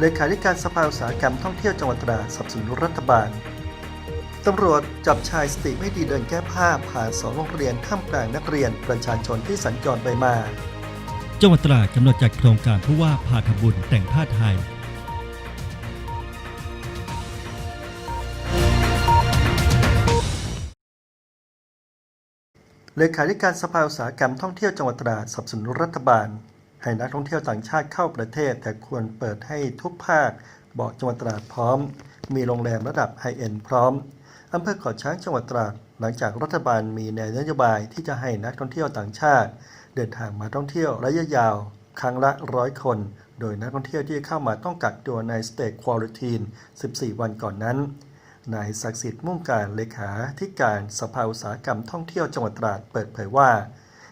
เลขาธิการสภาอุตสาหกรรมท่องเที่ยวจังหวัดตราดสนับสนุนรัฐบาล ตำรวจจับชายสติไม่ดีเดินแก้ผ้าผ่านสองโรงเรียนท่ามกลางนักเรียนประชาชนที่สัญจรไปมา จังหวัดตราดกำหนดจัดโครงการผู้ว่าพาทำบุญแต่งผ้าไทยเลขาธิการสภาอุตสาหกรรมท่องเที่ยวจังหวัดตราดสนับสนุนรัฐบาล ให้นักท่องเที่ยวต่างชาติเข้าประเทศ แต่ควรเปิดให้ทุกภาค บอกจังหวัดตราดพร้อม มีโรงแรมระดับไฮเอ็นพร้อมอำเภอเกาะช้างจังหวัดตราดหลังจากรัฐบาลมีแนวนโยบายที่จะให้นักท่องเที่ยวต่างชาติ เดินทางมาท่องเที่ยวระยะยาว ครั้งละร้อยคน โดยนักท่องเที่ยวที่เข้ามาต้องกักตัวในสเตทควอลิทีน 14 วันก่อนนั้นนายศักดิ์สิทธิ์มุ่งการเลขาธิการสภาอุตสาหกรรมท่องเที่ยวจังหวัดตราดเปิดเผยว่า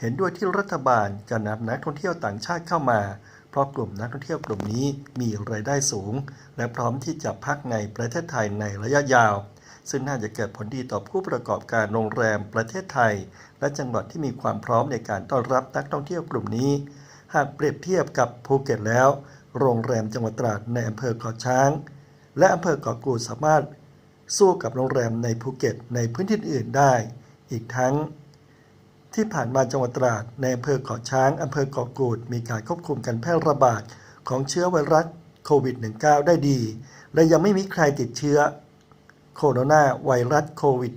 เห็นด้วยที่รัฐบาลจะนำนักท่องเที่ยวต่างชาติเข้ามา เพราะกลุ่มนักท่องเที่ยวกลุ่มนี้มีรายได้สูง และพร้อมที่จะพักในประเทศไทยในระยะยาว ซึ่งน่าจะเกิดผลดีต่อผู้ประกอบการโรงแรมประเทศไทย และจังหวัดที่มีความพร้อมในการต้อนรับนักท่องเที่ยวกลุ่มนี้ หากเปรียบเทียบกับภูเก็ตแล้ว โรงแรมจังหวัดตราดในอำเภอเกาะช้าง และอำเภอเกาะกูดสามารถสู้กับโรงแรมในภูเก็ตในพื้นที่อื่นได้ อีกทั้ง ที่ผ่านมาจังหวัดตราดในอำเภอเกาะช้างอำเภอเกาะกูด มีการควบคุมการแพร่ระบาดของเชื้อไวรัสโควิด -19 ได้ดี และยังไม่มีใครติดเชื้อโคโรนาไวรัสโควิด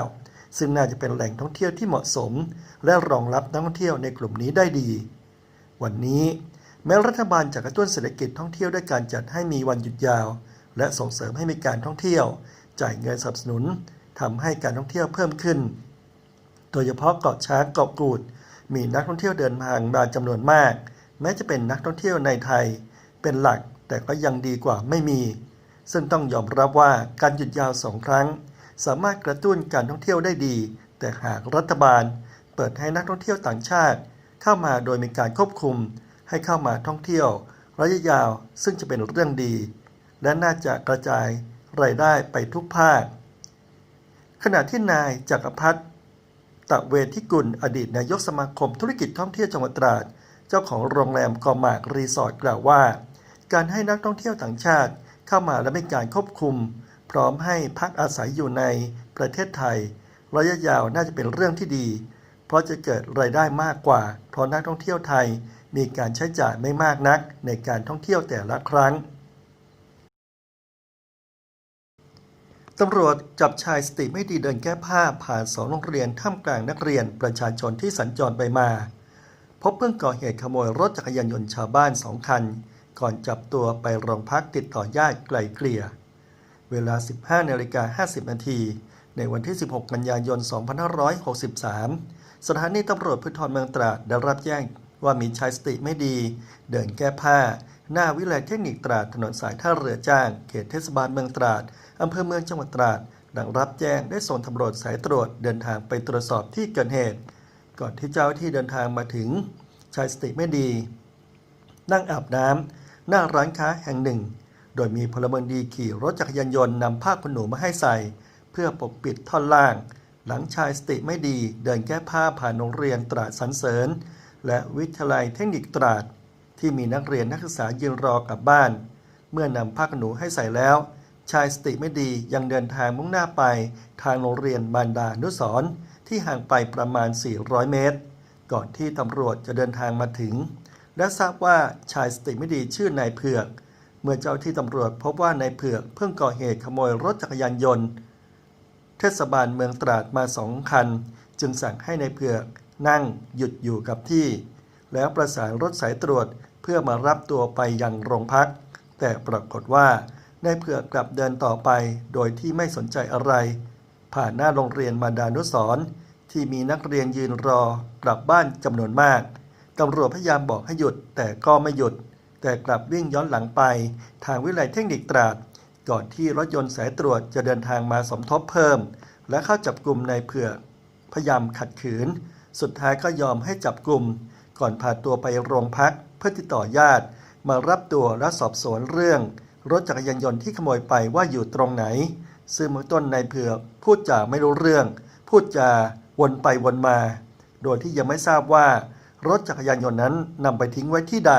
-19 ซึ่งน่าจะเป็นแหล่งท่องเที่ยวที่เหมาะสม และรองรับนักท่องเที่ยวในกลุ่มนี้ได้ดี วันนี้แม้รัฐบาลจะกระตุ้นเศรษฐกิจท่องเที่ยวด้วยการจัดให้มีวันหยุดยาว และส่งเสริมให้มีการท่องเที่ยว จ่ายเงินสนับสนุนทำให้การท่องเที่ยวเพิ่มขึ้น โดยเฉพาะเกาะช้างเกาะกูด มีนักท่องเที่ยวเดินทางมาจำนวนมาก แม้จะเป็นนักท่องเที่ยวในไทย เป็นหลักแต่ก็ยังดีกว่าไม่มี ซึ่งต้องยอมรับว่าการหยุดยาวสองครั้ง สามารถกระตุ้นการท่องเที่ยวได้ดี แต่หากรัฐบาล เปิดให้นักท่องเที่ยวต่างชาติ เข้ามาโดยมีการควบคุม ให้เข้ามาท่องเที่ยว ระยะยาวซึ่งจะเป็นเรื่องดี และน่าจะกระจายรายได้ไปทุกภาคขณะที่นายจักรพัฒน์ ตะเวทิกุล อดีตนายกสมาคมธุรกิจท่องเที่ยวจังหวัดตราด เจ้าของโรงแรมกอมากรีสอร์ทกล่าวว่า การให้นักท่องเที่ยวต่างชาติเข้ามาและมีการควบคุม พร้อมให้พักอาศัยอยู่ในประเทศไทย ระยะยาวน่าจะเป็นเรื่องที่ดี เพราะจะเกิดรายได้มากกว่า เพราะนักท่องเที่ยวไทยมีการใช้จ่ายไม่มากนักในการท่องเที่ยวแต่ละครั้ง ตำรวจจับชายสติไม่ดีเดินแก้ผ้าผ่านสองโรงเรียนท่ามกลางนักเรียนประชาชนที่สัญจรไปมา พบเพิ่งก่อเหตุขโมยรถจักรยานยนต์ชาวบ้านสองคัน ก่อนจับตัวไปโรงพักติดต่อญาติไกลเกลี่ย เวลา 15นาฬิกา50 นาทีในวันที่ 16 กันยายน 2563 สถานีตำรวจภูธรเมืองตราดได้รับแจ้ง ว่ามีชายสติไม่ดี เดินแก้ผ้า หน้าวิเลยเทคนิคตราดถนนสายท่าเรือจ้าง เขตเทศบาลเมืองตราดอำเภอเมืองจังหวัดตราดหลังรับแจ้งได้ส่งตำรวจสายตรวจเดินทางไปตรวจสอบที่เกิดเหตุ ก่อนที่เจ้าหน้าที่เดินทางมาถึง ชายสติไม่ดี นั่งอาบน้ำหน้าร้านค้าแห่งหนึ่ง โดยมีพลเมืองดีขี่รถจักรยานยนต์นำผ้าขนหนูมาให้ใส่ เพื่อปกปิดท่อนล่าง หลังชายสติไม่ดี เดินแก้ผ้าผ่านโรงเรียนตราดสรรเสริญ และวิทยาลัยเทคนิคตราด ที่มีนักเรียนนักศึกษายืนรอกลับบ้าน เมื่อนำผ้าขนหนูให้ใส่แล้ว ชายสติไม่ดียังเดินทางมุ่งหน้าไปทางโรงเรียนบานดานุสรที่ห่างไปประมาณ 400 เมตร ก่อนที่ตำรวจจะเดินทางมาถึง และทราบว่าชายสติไม่ดีชื่อนายเผือก เมื่อเจ้าที่ตำรวจพบว่านายเผือกเพิ่งก่อเหตุขโมยรถจักรยานยนต์ เทศบาลเมืองตราดมาสองคัน จึงสั่งให้ในายเผือก นั่งหยุดอยู่กับที่ แล้วประสานรถสายตรวจเพื่อมารับตัวไปยังโรงพัก แต่ปรากฏว่านายเผื่อกลับเดินต่อไปโดยที่ไม่สนใจอะไร ผ่านหน้าโรงเรียนมาดานุสรที่มีนักเรียนยืนรอกลับบ้านจำนวนมากตำรวจพยายามบอกให้หยุดแต่ก็ไม่หยุด แต่กลับวิ่งย้อนหลังไป ทางวิทยาลัยเทคนิคตราด ก่อนที่รถยนต์สายตรวจจะเดินทางมาสมทบเพิ่ม และเข้าจับกลุ่มในเผือกพยายามขัดขืน สุดท้ายก็ยอมให้จับกลุ่ม ก่อนพาตัวไปโรงพักเพื่อติดต่อญาติ มารับตัวและสอบสวนเรื่อง รถจักรยานยนต์ที่ขโมยไปว่าอยู่ตรงไหน ซึ่งเบื้องต้นนายเผือกพูดจาไม่รู้เรื่อง พูดจาวนไปวนมา โดยที่ยังไม่ทราบว่า รถจักรยานยนต์นั้นนำไปทิ้งไว้ที่ใด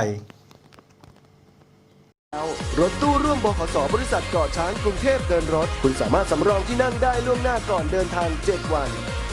รถตู้ร่วมบขสบริษัทเกาะช้างกรุงเทพเดินรถ คุณสามารถสำรองที่นั่งได้ล่วงหน้าก่อนเดินทาง 7 วัน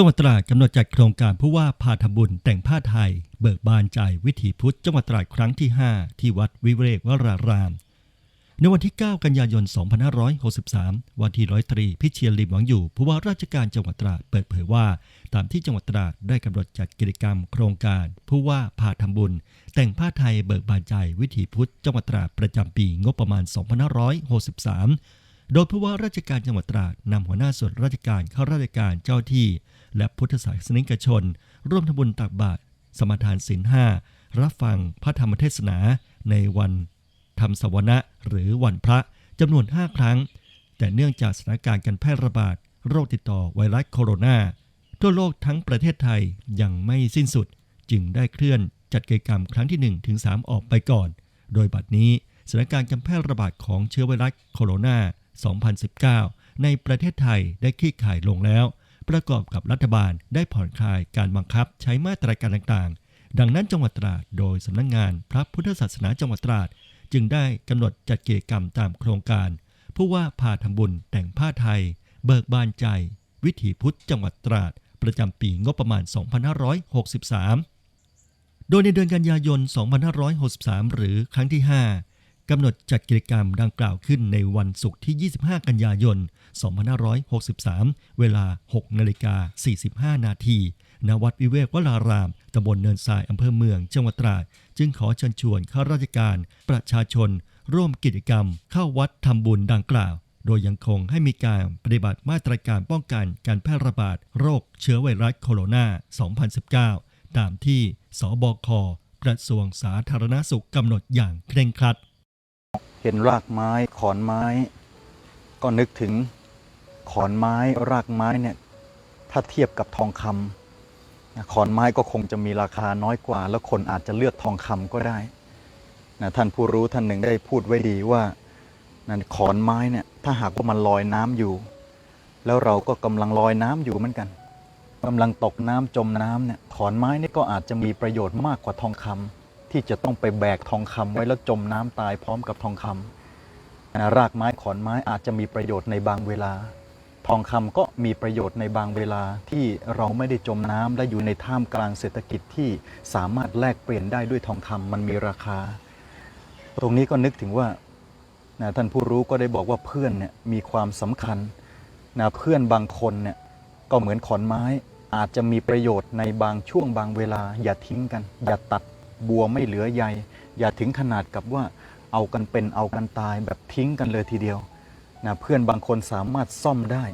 จังหวัดตราดกำหนดจัดโครงการผู้ว่าพาทำบุญแต่งผ้าไทย เบิกบานใจวิถีพุทธจังหวัดตราดครั้งที่ 5 ที่วัดวิเวกวราราม ในวันที่ 9 กันยายน 2563 วันที่ร้อยตรีพิเชียนลิมหวังอยู่ ผู้ว่าราชการจังหวัดตราดเปิดเผยว่า ตามที่จังหวัดตราดได้กำหนดจัดกิจกรรม โครงการ ผู้ว่าพาทำบุญ แต่งผ้าไทยเบิกบานใจวิถีพุทธจังหวัดตราดประจำปีงบประมาณ 2563 โดยผู้ว่าราชการจังหวัดตราดนำหัวหน้าส่วนราชการเข้าราชการเจ้าที่ และพุทธศาสนิกชน ร่วมทำบุญตักบาตรสมทานศีลห้ารับฟังพระธรรมเทศนาในวันธรรมสวนะหรือวันพระจำนวน 5 ครั้ง แต่เนื่องจากสถานการณ์การแพร่ระบาด โรคติดต่อไวรัสโคโรนาทั่วโลกทั้งประเทศไทยยังไม่สิ้นสุด จึงได้เคลื่อนจัดกิจกรรมครั้งที่1ถึง3ออกไปก่อน โดยบัดนี้สถานการณ์การแพร่ระบาดของเชื้อไวรัสโคโรนา 2019 ในประเทศไทยได้คลี่คลายลงแล้ว ประกอบกับรัฐบาลได้ผ่อนคลายการบังคับใช้มาตรการต่างๆ ดังนั้นจังหวัดตราดโดยสำนักงงานพระพุทธศาสนาจังหวัดตราด จึงได้กำหนดจัดกิจกรรมตามโครงการ ผู้ว่าพาทำบุญแต่งผ้าไทย เบิกบานใจ วิถีพุทธจังหวัดตราด ประจำปีงบประมาณ 2563 โดยในเดือนกันยายน 2563 หรือครั้งที่ 5 กำหนดจัดกิจกรรมดังกล่าวขึ้นในวันศุกร์ที่ 25 กันยายน 2563 เวลา 6นาฬิกา45 นาทีณวัดวิเวกวราราม ตำบลเนินทรายอำเภอเมืองจังหวัดตราด จึงขอเชิญชวนข้าราชการ ประชาชน ร่วมกิจกรรม เข้าวัดทำบุญดังกล่าว โดยยังคงให้มีการปฏิบัติมาตรการป้องกันการแพร่ระบาดโรคเชื้อไวรัสโคโรนา 2019 ตามที่ สบค กระทรวงสาธารณสุขกำหนดอย่างเคร่งครัด เห็นรากไม้ขอนไม้ ก็นึกถึงขอนไม้รากไม้เนี่ยถ้าเทียบกับทองคำขอนไม้ก็คงจะมีราคาน้อยกว่า แล้วคนอาจจะเลือกทองคำก็ได้นะท่านผู้รู้ท่านหนึ่งได้พูดไว้ดีว่านั่นขอนไม้เนี่ยถ้าหากว่ามันลอยน้ำอยู่ แล้วเราก็กำลังลอยน้ำอยู่เหมือนกันกำลังตกน้ำจมน้ำเนี่ยขอนไม้นี่ก็อาจจะมีประโยชน์มากกว่าทองคำ ที่จะต้องไปแบกทองคำไว้แล้วจมน้ำตายพร้อมกับทองคำนะรากไม้ขอนไม้อาจจะมีประโยชน์ในบางเวลา ทองคำก็มีประโยชน์ในบางเวลาที่เราไม่ได้จมน้ำและอยู่ในท่ามกลางเศรษฐกิจที่สามารถแลกเปลี่ยนได้ด้วยทองคำมันมีราคา ตรงนี้ก็นึกถึงว่านะท่านผู้รู้ก็ได้บอกว่าเพื่อนเนี่ยมีความสำคัญนะเพื่อนบางคนเนี่ยก็เหมือนขอนไม้อาจจะมีประโยชน์ในบางช่วงบางเวลา อย่าทิ้งกัน อย่าตัด บัวไม่เหลือใยอย่าถึงขนาดกับว่าเอากันเป็นเอากันตายแบบทิ้งกันเลยทีเดียวนะเพื่อนบางคนสามารถซ่อมได้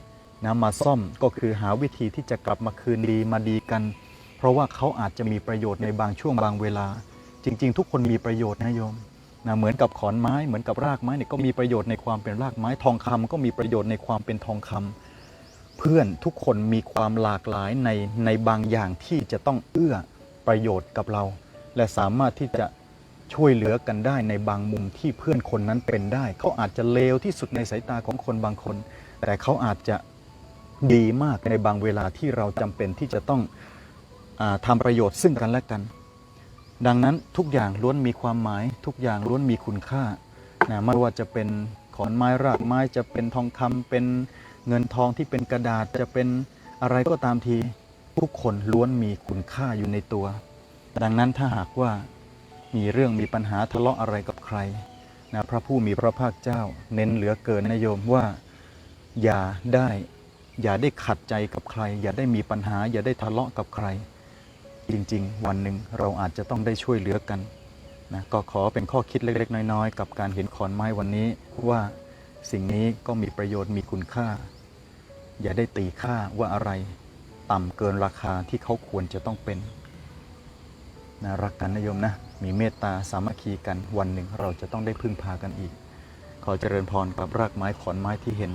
นะมาซ่อมก็คือหาวิธีที่จะกลับมาคืนดีมาดีกัน เพราะว่าเขาอาจจะมีประโยชน์ในบางช่วงบางเวลา จริง ๆ ทุกคนมีประโยชน์นะโยมนะเหมือนกับขอนไม้เหมือนกับรากไม้เนี่ยก็มีประโยชน์ในความเป็นรากไม้ทองคำก็มีประโยชน์ในความเป็นทองคำเพื่อนทุกคนมีความหลากหลายในในบางอย่างที่จะต้องเอื้อประโยชน์กับเรา และสามารถที่จะช่วยเหลือกันได้ในบางมุมที่เพื่อนคนนั้นเป็นได้ เขาอาจจะเลวที่สุดในสายตาของคนบางคน แต่เขาอาจจะดีมากในบางเวลาที่เราจำเป็นที่จะต้องอาทำประโยชน์ซึ่งกันและกัน ดังนั้นทุกอย่างล้วนมีความหมาย ทุกอย่างล้วนมีคุณค่านะไม่ว่าจะเป็นขอนไม้รากไม้จะเป็นทองคำเป็นเงินทองที่เป็นกระดาษจะเป็นอะไรก็ตามที ทุกคนล้วนมีคุณค่าอยู่ในตัว ดังนั้นถ้าหากว่ามีเรื่องมีปัญหาทะเลาะอะไรกับใครนะพระผู้มีพระภาคเจ้า เน้นเหลือเกินนะโยมว่า อย่าได้อย่าได้ขัดใจกับใคร อย่าได้มีปัญหา อย่าได้ทะเลาะกับใคร จริง ๆ วันหนึ่งเราอาจจะต้องได้ช่วยเหลือกันนะก็ขอเป็นข้อคิดเล็ก ๆ น้อย ๆ กับการเห็นขอนไม้วันนี้ว่าสิ่งนี้ก็มีประโยชน์มีคุณค่า อย่าได้ตีค่าว่าอะไร ต่ำเกินราคาที่เขาควรจะต้องเป็น นะรักกันนะโยมนะ มีเมตตาสามัคคีกันวันหนึ่งเราจะต้องได้พึ่งพากันอีก ขอเจริญพรกับรากไม้ขอนไม้ที่เห็น